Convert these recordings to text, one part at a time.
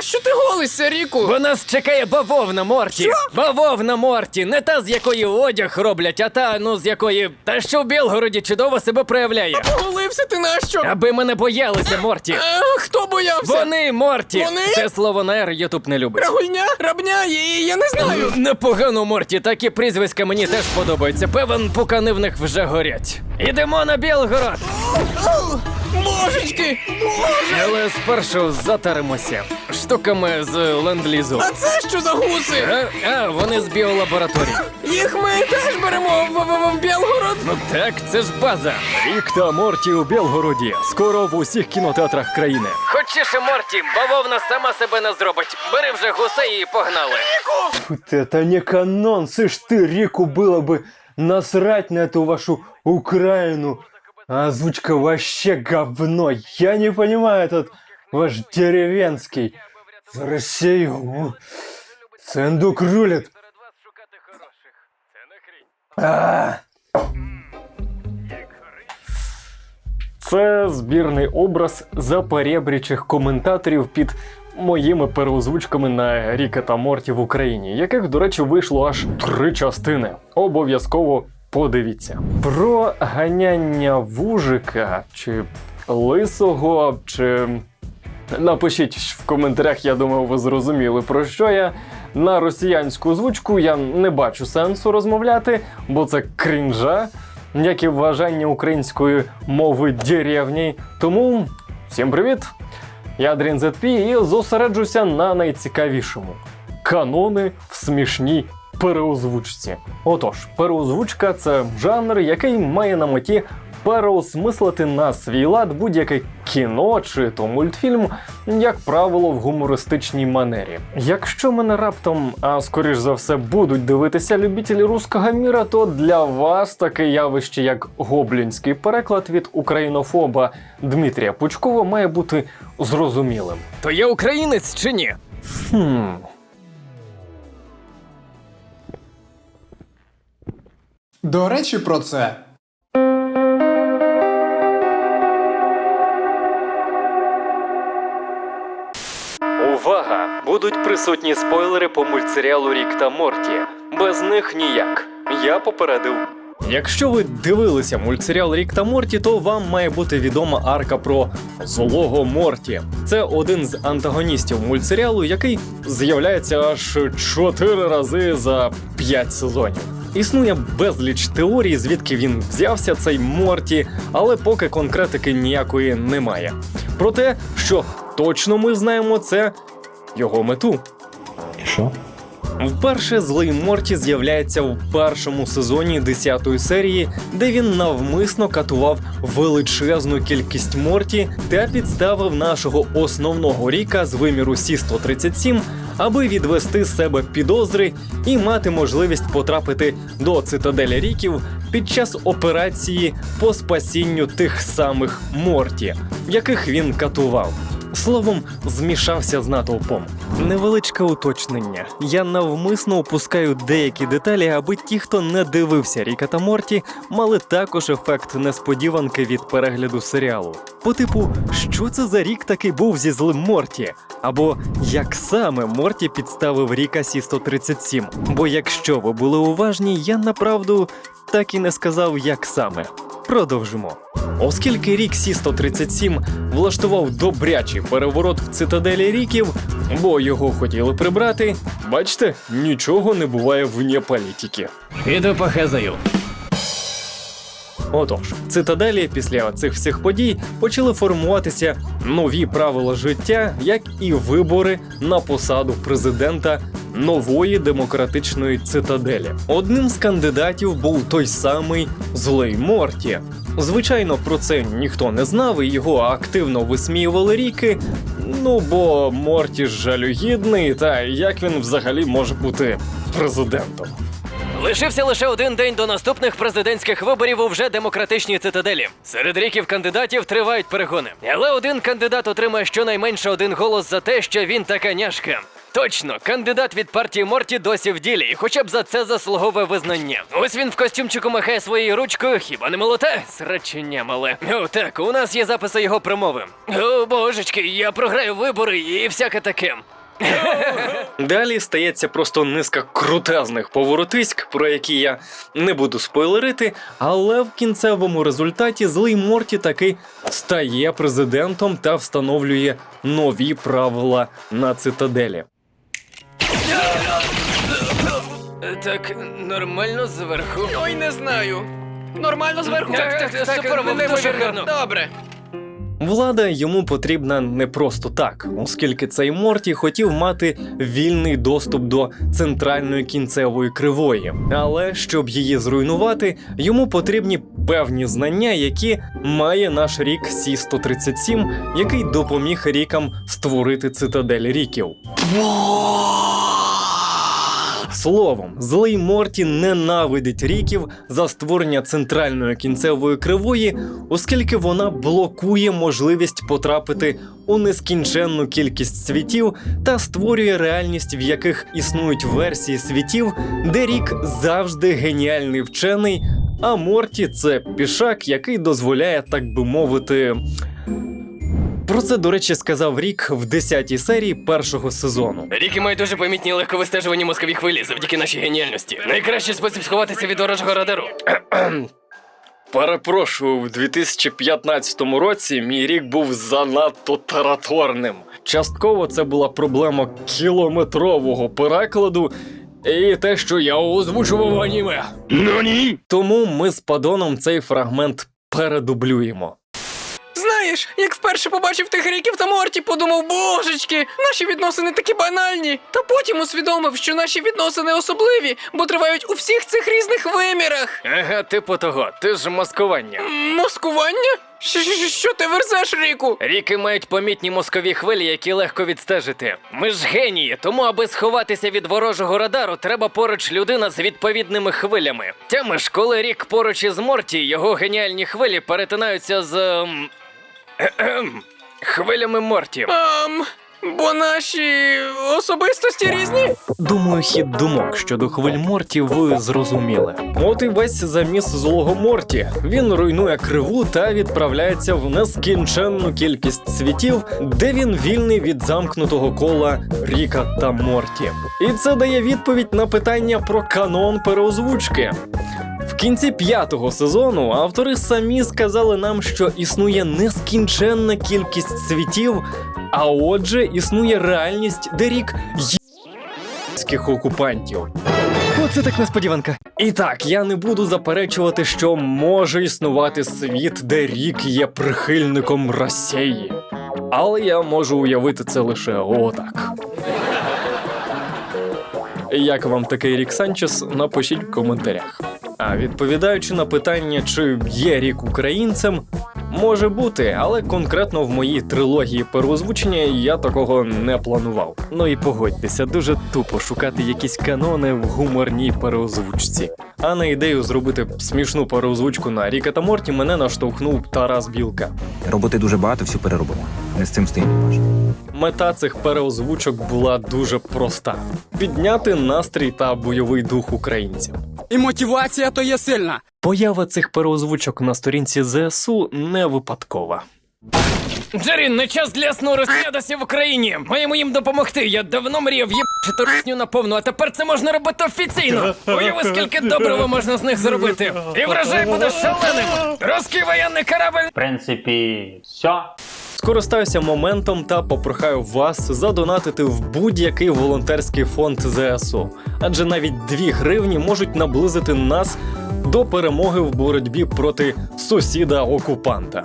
Нащо ти голишся, Ріку? Бо нас чекає бавовна Морті. Бавовна Морті. Не та, з якої одяг роблять, а та, ну з якої. Та що в Білгороді чудово себе проявляє. Голився ти нащо? Аби мене боялися, Морті. Е, хто боявся? Вони, Морті! Вони? Те слово на «р» Ютуб не любить. Рагульня? Рабня? І я не знаю. Непогано, Морті, такі прізвиська мені теж подобаються. Певен, пукани в них вже горять. Ідемо на Білгород! Божечки! Боже! Але спершу затаримося штуками з ленд-лізу. А це що за гуси? А, а, вони з біолабораторії. Їх ми теж беремо в, в, в Білгород. Ну так, це ж база. Рік та Морті у Білгороді. Скоро в усіх кінотеатрах країни. Хочеш, Морті, бавовна сама себе не зробить. Бери вже гусей і погнали. Вот это не канон, слышь ты, Рику было бы насрать на эту вашу Украину. А Озвучка вообще говно. Я не понимаю этот ваш деревенский. За Россию. м, Цендук рулит. А, Це збірний образ заперебрічих коментаторів під моїми переозвучками на Ріка та Морті в Україні, яких, до речі, вийшло аж три частини. Обов'язково подивіться. Про ганяння вужика чи лисого, чи. Напишіть в коментарях, я думаю, ви зрозуміли про що я. На росіянську озвучку я не бачу сенсу розмовляти, бо це крінжа, як і вважання української мови деревні. Тому всім привіт! Я Дрін ZP і зосереджуся на найцікавішому: канони в смішній переозвучці. Отож, переозвучка це жанр, який має на меті переосмислити на свій лад будь-яке кіно чи то мультфільм, як правило, в гумористичній манері. Якщо мене раптом, а скоріш за все, будуть дивитися любителі руського міра, то для вас таке явище, як гоблінський переклад від українофоба Дмитрія Пучкова, має бути зрозумілим. То я українець чи ні? Хм. До речі, про це. Увага! Будуть присутні спойлери по мультсеріалу Рік та Морті. Без них ніяк. Я попередив. Якщо ви дивилися мультсеріал Рік та Морті, то вам має бути відома арка про злого Морті. Це один з антагоністів мультсеріалу, який з'являється аж чотири рази за п'ять сезонів. Існує безліч теорій, звідки він взявся, цей Морті, але поки конкретики ніякої немає. Про те, що точно ми знаємо, це його мету. Що? Вперше злий Морті з'являється в першому сезоні 10-ї серії, де він навмисно катував величезну кількість Морті та підставив нашого основного ріка з виміру Сі 137 аби відвести з себе підозри і мати можливість потрапити до цитаделі ріків під час операції по спасінню тих самих Морті, яких він катував. Словом, змішався з натовпом. Невеличке уточнення. Я навмисно опускаю деякі деталі, аби ті, хто не дивився Ріка та Морті, мали також ефект несподіванки від перегляду серіалу. По типу, що це за рік такий був зі злим Морті? Або як саме Морті підставив Ріка Сі 137 Бо якщо ви були уважні, я направду так і не сказав, як саме. Продовжимо. Оскільки рік Сі 137 влаштував добрячий переворот в цитаделі ріків, бо його хотіли прибрати, бачите, нічого не буває вне політики. Піду похезаю. Отож, в цитаделі після цих всіх подій почали формуватися нові правила життя, як і вибори на посаду президента нової демократичної цитаделі. Одним з кандидатів був той самий злий Морті. Звичайно, про це ніхто не знав, і його активно висміювали ріки. Ну бо Морті жалюгідний, та як він взагалі може бути президентом? Лишився лише один день до наступних президентських виборів у вже демократичній цитаделі. Серед ріків кандидатів тривають перегони. Але один кандидат отримає щонайменше один голос за те, що він така няшка. Точно, кандидат від партії Морті досі в ділі, і хоча б за це заслуговує визнання. Ось він в костюмчику махає своєю ручкою, хіба не молоте? Срачення мале. О, так, у нас є записи його промови. О, божечки, я програю вибори і всяке таке. Далі стається просто низка крутезних поворотиськ, про які я не буду спойлерити, але в кінцевому результаті злий Морті таки стає президентом та встановлює нові правила на цитаделі. Так, нормально зверху. Ой, не знаю. Нормально зверху? Так, так, так, суперово, неймовірно. дуже гарно. Добре. Влада йому потрібна не просто так, оскільки цей Морті хотів мати вільний доступ до центральної кінцевої кривої. Але щоб її зруйнувати, йому потрібні певні знання, які має наш рік Сі 137 який допоміг рікам створити цитадель ріків. Словом, злий Морті ненавидить ріків за створення центральної кінцевої кривої, оскільки вона блокує можливість потрапити у нескінченну кількість світів та створює реальність, в яких існують версії світів, де рік завжди геніальний вчений, а Морті це пішак, який дозволяє, так би мовити. Про це, до речі, сказав Рік в 10-й серії першого сезону. Ріки мають дуже помітні легко вистежувані мозкові хвилі завдяки нашій геніальності. Найкращий спосіб сховатися від ворожого радару. Перепрошую, в 2015 році мій рік був занадто тараторним. Частково це була проблема кілометрового перекладу. І те, що я озвучував аніме. Тому ми з падоном цей фрагмент передублюємо. Знаєш, як вперше побачив тих ріків та Морті, подумав, божечки, наші відносини такі банальні. Та потім усвідомив, що наші відносини особливі, бо тривають у всіх цих різних вимірах. Ага, типу того, ти ж маскування. Маскування? Що, що, що ти верзеш, Ріку? Ріки мають помітні мозкові хвилі, які легко відстежити. Ми ж генії, тому аби сховатися від ворожого радару, треба поруч людина з відповідними хвилями. Тями ж, коли рік поруч із Морті, його геніальні хвилі перетинаються з. ем, хвилями Морті. Ам, бо наші особистості різні. Думаю, хід думок щодо хвиль Морті ви зрозуміли. От і весь заміс злого Морті. Він руйнує криву та відправляється в нескінченну кількість світів, де він вільний від замкнутого кола Ріка та Морті. І це дає відповідь на питання про канон переозвучки. Кінці п'ятого сезону автори самі сказали нам, що існує нескінченна кількість світів, а отже, існує реальність, де рік російських окупантів. Оце так несподіванка. І так, я не буду заперечувати, що може існувати світ, де рік є прихильником Росії. Але я можу уявити це лише отак. Як вам такий рік Санчес, напишіть в коментарях. А відповідаючи на питання, чи є рік українцем, може бути, але конкретно в моїй трилогії переозвучення я такого не планував. Ну і погодьтеся, дуже тупо шукати якісь канони в гуморній переозвучці. А на ідею зробити смішну переозвучку на Ріка та Морті мене наштовхнув Тарас Білка. Роботи дуже багато, всю переробимо. Не з цим стоїмо. Мета цих переозвучок була дуже проста: підняти настрій та бойовий дух українців. І мотивація то є сильна. Поява цих переозвучок на сторінці ЗСУ не випадкова. Джерін, не час для сну розглядася в Україні. Маємо їм допомогти. Я давно мріяв їбачити русню наповну, а тепер це можна робити офіційно. Уяви, скільки доброго можна з них зробити. І врожай буде шаленим. Руський воєнний корабель В принципі, все. Скористаюся моментом та попрохаю вас задонатити в будь-який волонтерський фонд ЗСУ, адже навіть 2 гривні можуть наблизити нас до перемоги в боротьбі проти сусіда-окупанта.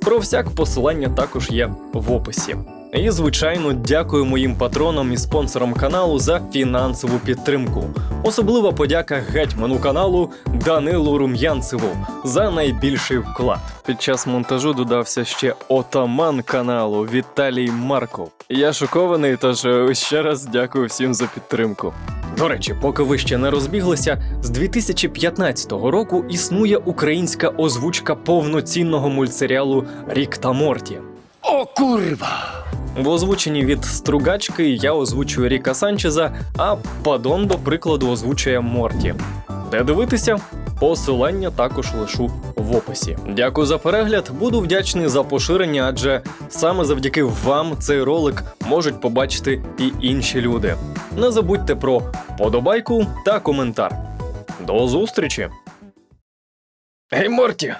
Про всяк посилання також є в описі. І, звичайно, дякую моїм патронам і спонсорам каналу за фінансову підтримку. Особлива подяка гетьману каналу Данилу Рум'янцеву за найбільший вклад. Під час монтажу додався ще отаман каналу Віталій Марков. Я шокований, тож е, ще раз дякую всім за підтримку. До речі, поки ви ще не розбіглися, з 2015 року існує українська озвучка повноцінного мультсеріалу Рік та Морті. О, курва! В озвученні від Стругачки я озвучую Ріка Санчеза, а Падон, до прикладу, озвучує Морті. Де дивитися? Посилання також лишу в описі. Дякую за перегляд. Буду вдячний за поширення, адже саме завдяки вам цей ролик можуть побачити і інші люди. Не забудьте про подобайку та коментар. До зустрічі! Гей, Морті,